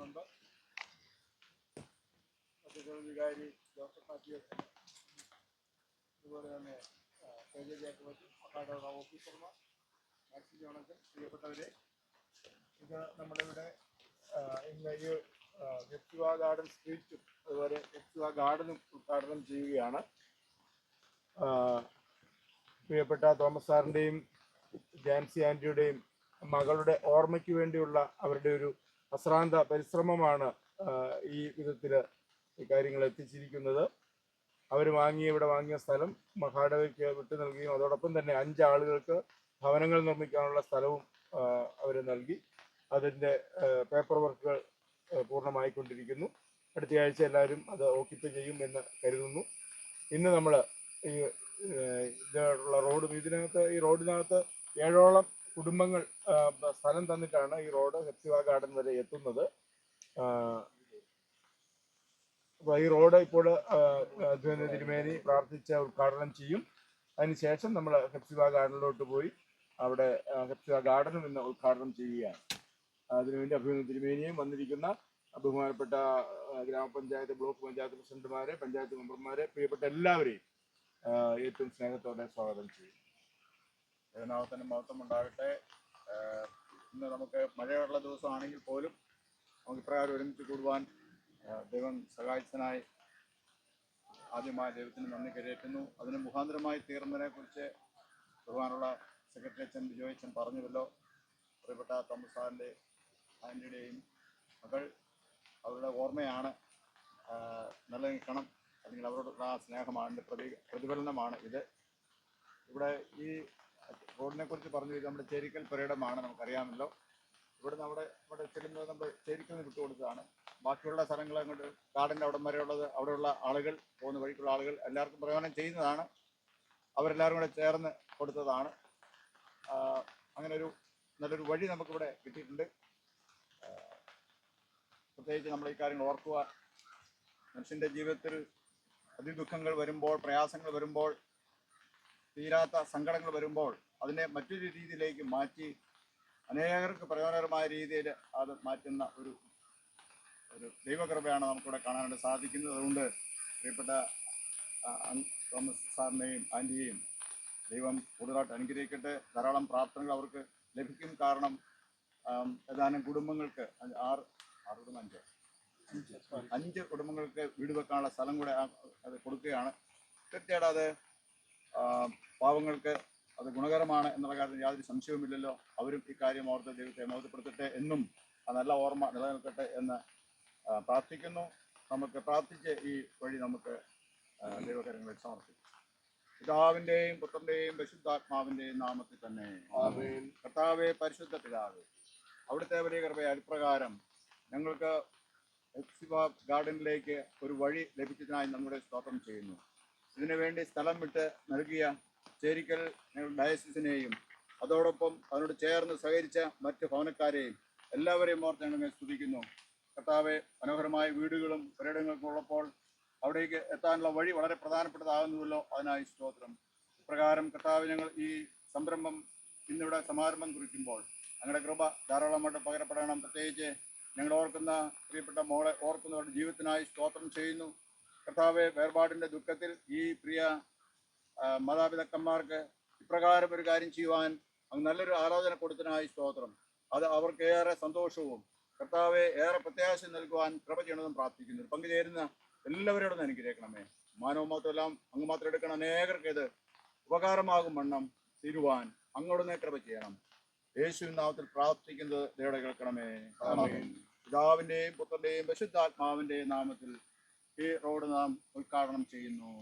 നടത്തുന്നുണ്ട് അധ്യക്ഷ വികാരി ഡോക്ടർ മാത്യു അതുപോലെ തന്നെ കെ ജെ ജാക്കബ് ഓഫീസർമാർ മാക്സി ജോണച്ചൻ പ്രിയപ്പെട്ടവരെ ഇത് നമ്മുടെ ഇവിടെ ഇന്ന് ഈ നെക്സുവ ഗാർഡൻ സ്ട്രീറ്റും അതുപോലെ നെക്സുവ ഗാർഡനും ഉദ്ഘാടനം ചെയ്യുകയാണ്. പ്രിയപ്പെട്ട തോമസ് സാറിന്റെയും ജാൻസി ആന്റിയുടെയും മകളുടെ ഓർമ്മയ്ക്ക് വേണ്ടിയുള്ള അവരുടെ ഒരു അശ്രാന്ത പരിശ്രമമാണ് ഈ വിധത്തിൽ കാര്യങ്ങൾ എത്തിച്ചിരിക്കുന്നത്. അവർ വാങ്ങിയ ഇവിടെ വാങ്ങിയ സ്ഥലം മഹാടവയ്ക്ക് വിട്ടു നൽകുകയും അതോടൊപ്പം തന്നെ അഞ്ച് ആളുകൾക്ക് ഭവനങ്ങൾ നിർമ്മിക്കാനുള്ള സ്ഥലവും അവർ നൽകി. അതിന്റെ പേപ്പർ വർക്കുകൾ പൂർണമായിക്കൊണ്ടിരിക്കുന്നു. അടുത്ത ആഴ്ച എല്ലാവരും അത് ഓക്കിപ്പ് ചെയ്യും എന്ന് കരുതുന്നു. ഇന്ന് നമ്മൾ ഈ ഇതിനുള്ള റോഡ് ഇതിനകത്ത് ഈ റോഡിനകത്ത് ഏഴോളം കുടുംബങ്ങൾ സ്ഥലം തന്നിട്ടാണ് ഈ റോഡ് ഹെപ്സിവ ഗാർഡൻ വരെ എത്തുന്നത്. അപ്പോൾ ഈ റോഡ് ഇപ്പോൾ തിരുമേനി പ്രാർത്ഥിച്ച ഉദ്ഘാടനം ചെയ്യും. അതിനുശേഷം നമ്മൾ ഹെപ്സിവ ഗാർഡനിലോട്ട് പോയി അവിടെ ഹെപ്സിവ ഗാർഡനും ഇന്ന് ഉദ്ഘാടനം ചെയ്യുകയാണ്. അതിനുവേണ്ടി അഭിനന്ദ തിരുമേനിയും വന്നിരിക്കുന്ന ബഹുമാനപ്പെട്ട ഗ്രാമപഞ്ചായത്ത് ബ്ലോക്ക് പഞ്ചായത്ത് പ്രസിഡന്റുമാരെ പഞ്ചായത്ത് മെമ്പർമാരെ പ്രിയപ്പെട്ട എല്ലാവരെയും ഏറ്റവും സ്നേഹത്തോടെ സ്വാഗതം ചെയ്യും ദൈവനാമത്തിന് മഹത്വം ഉണ്ടാകട്ടെ ഇന്ന് നമുക്ക് മഴയുള്ള ദിവസമാണെങ്കിൽ പോലും നമുക്ക് ഇപ്രകാരം ഒരുമിച്ച് കൂടുവാൻ ദൈവം സഹായിച്ചനായി ആദ്യമായി ദൈവത്തിന് നന്ദി കരയേറ്റുന്നു. അതിന് മുഖാന്തരമായി തീർന്നതിനെ കുറിച്ച് ബഹുമാനുള്ള സെക്രട്ടറി അച്ഛൻ ബിജോയ് അച്ഛൻ പറഞ്ഞുവല്ലോ. പ്രിയപ്പെട്ട തോമസ് സാറിന്റെ ആന്റിയുടെയും മകൾ അവരുടെ ഓർമ്മയാണ് നിലനിൽക്കണം അല്ലെങ്കിൽ അവരോടുള്ള സ്നേഹമാണ് പ്രതി പ്രതിഫലനമാണ് ഇത്. ഇവിടെ ഈ റോഡിനെ കുറിച്ച് പറഞ്ഞു നമ്മുടെ ചേരിക്കൽ പുരയിടമാണ് നമുക്കറിയാമല്ലോ. ഇവിടെ നമ്മുടെ ഇവിടെ ചെല്ലുന്നത് നമ്മൾ ചേരിക്കൽ വിട്ടു കൊടുത്തതാണ്. ബാക്കിയുള്ള സ്ഥലങ്ങൾ അങ്ങോട്ട് കാടിന്റെ അവിടം വരെയുള്ളത് അവിടെയുള്ള ആളുകൾ പോകുന്ന വഴിക്കുള്ള ആളുകൾ എല്ലാവർക്കും പ്രയോജനം ചെയ്യുന്നതാണ്. അവരെല്ലാവരും കൂടെ ചേർന്ന് കൊടുത്തതാണ്. അങ്ങനെ ഒരു നല്ലൊരു വഴി നമുക്കിവിടെ കിട്ടിയിട്ടുണ്ട്. പ്രത്യേകിച്ച് നമ്മൾ ഈ കാര്യങ്ങൾ ഓർക്കുക. മനുഷ്യന്റെ ജീവിതത്തിൽ അതിദുഃഖങ്ങൾ വരുമ്പോൾ പ്രയാസങ്ങൾ വരുമ്പോൾ തീരാത്ത സങ്കടങ്ങൾ വരുമ്പോൾ അതിനെ മറ്റൊരു രീതിയിലേക്ക് മാറ്റി അനേകർക്ക് പ്രയോജനകരമായ രീതിയിൽ അത് മാറ്റുന്ന ഒരു ഒരു ദൈവകൃപയാണ് നമുക്കിവിടെ കാണാനായിട്ട് സാധിക്കുന്നത്. അതുകൊണ്ട് പ്രിയപ്പെട്ട തോമസ് സാറിനെയും ആന്റിയെയും ദൈവം കൂടുതലായിട്ട് അനുഗ്രഹിക്കട്ടെ. ധാരാളം പ്രാർത്ഥനകൾ അവർക്ക് ലഭിക്കും. കാരണം ഏതാനും കുടുംബങ്ങൾക്ക് ആറ് ആറ് കുടുംബം അഞ്ച്. അഞ്ച് കുടുംബങ്ങൾക്ക് വീട് വെക്കാനുള്ള സ്ഥലം കൂടെ അത് കൊടുക്കുകയാണ്. തീർച്ചയായിട്ടും അത് പാവങ്ങൾക്ക് അത് ഗുണകരമാണ് എന്നുള്ള കാര്യത്തിൽ യാതൊരു സംശയവുമില്ലല്ലോ. അവരും ഇക്കാര്യം കാര്യം ഓർത്ത് ദൈവത്തെ മോദപ്പെടുത്തട്ടെ എന്നും ആ നല്ല ഓർമ്മ നിലനിൽക്കട്ടെ എന്ന് പ്രാർത്ഥിക്കുന്നു. നമുക്ക് പ്രാർത്ഥിച്ച് ഈ വഴി നമുക്ക് ദൈവകരങ്ങളിൽ സമർപ്പിക്കും. പിതാവിന്റെയും പുത്രന്റെയും പരിശുദ്ധാത്മാവിന്റെയും നാമത്തിൽ തന്നെ. കർത്താവെ പരിശുദ്ധ പിതാവ് അവിടുത്തെ വലിയ കൃപയാൽ പ്രകാരം ഞങ്ങൾക്ക് ഗാർഡനിലേക്ക് ഒരു വഴി ലഭിച്ചതിനായി നമ്മുടെ സ്തോത്രം ചെയ്യുന്നു. ഇതിനുവേണ്ടി സ്ഥലം വിട്ട് നൽകിയ ചേരിക്കൽ ഡയസിസിനെയും അതോടൊപ്പം അതിനോട് ചേർന്ന് സഹകരിച്ച മറ്റ് ഭവനക്കാരെയും എല്ലാവരെയും ഓർത്ത് ഞങ്ങൾ സ്തുതിക്കുന്നു. കർത്താവെ മനോഹരമായ വീടുകളും ഒരിടങ്ങൾക്കും ഉള്ളപ്പോൾ അവിടേക്ക് എത്താനുള്ള വഴി വളരെ പ്രധാനപ്പെട്ടതാകുന്നുവല്ലോ അതിനായി സ്തോത്രം. ഇപ്രകാരം കർത്താവ് ഞങ്ങൾ ഈ സംരംഭം ഇന്നിവിടെ സമാരംഭം കുറിക്കുമ്പോൾ ഞങ്ങളുടെ കൃപ ധാരാളമായിട്ട് പകരപ്പെടണം. പ്രത്യേകിച്ച് ഞങ്ങൾ ഓർക്കുന്ന പ്രിയപ്പെട്ട മോളെ ഓർക്കുന്നവരുടെ ജീവിതത്തിനായി സ്തോത്രം ചെയ്യുന്നു. കർത്താവെ വേർപാടിന്റെ ദുഃഖത്തിൽ ഈ പ്രിയ മാതാപിതാക്കന്മാർക്ക് ഇപ്രകാരം ഒരു കാര്യം ചെയ്യുവാൻ അങ്ങ് നല്ലൊരു ആലോചന കൊടുത്തതിനായി സ്തോത്രം. അത് അവർക്ക് ഏറെ സന്തോഷവും കർത്താവെ ഏറെ പ്രത്യാശ നൽകുവാൻ കൃപ ചെയ്യണമെന്നും പ്രാർത്ഥിക്കുന്നു. പങ്കുചേരുന്ന എല്ലാവരോടും അനുഗ്രഹിക്കണമേ. മാനവ മാത്രമെല്ലാം അങ്ങ് മാത്രം എടുക്കണം അനേകർക്ക് ഇത് ഉപകാരമാകും വണ്ണം തീരുവാൻ അങ്ങോട്ട് കൃപ ചെയ്യണം. യേശു നാമത്തിൽ പ്രാർത്ഥിക്കുന്നത് ദൈവം കേൾക്കണമേ. പിതാവിന്റെയും പുത്രന്റെയും പരിശുദ്ധാത്മാവിന്റെയും നാമത്തിൽ ഈ റോഡ് നാം ഉദ്ഘാടനം ചെയ്യുന്നു.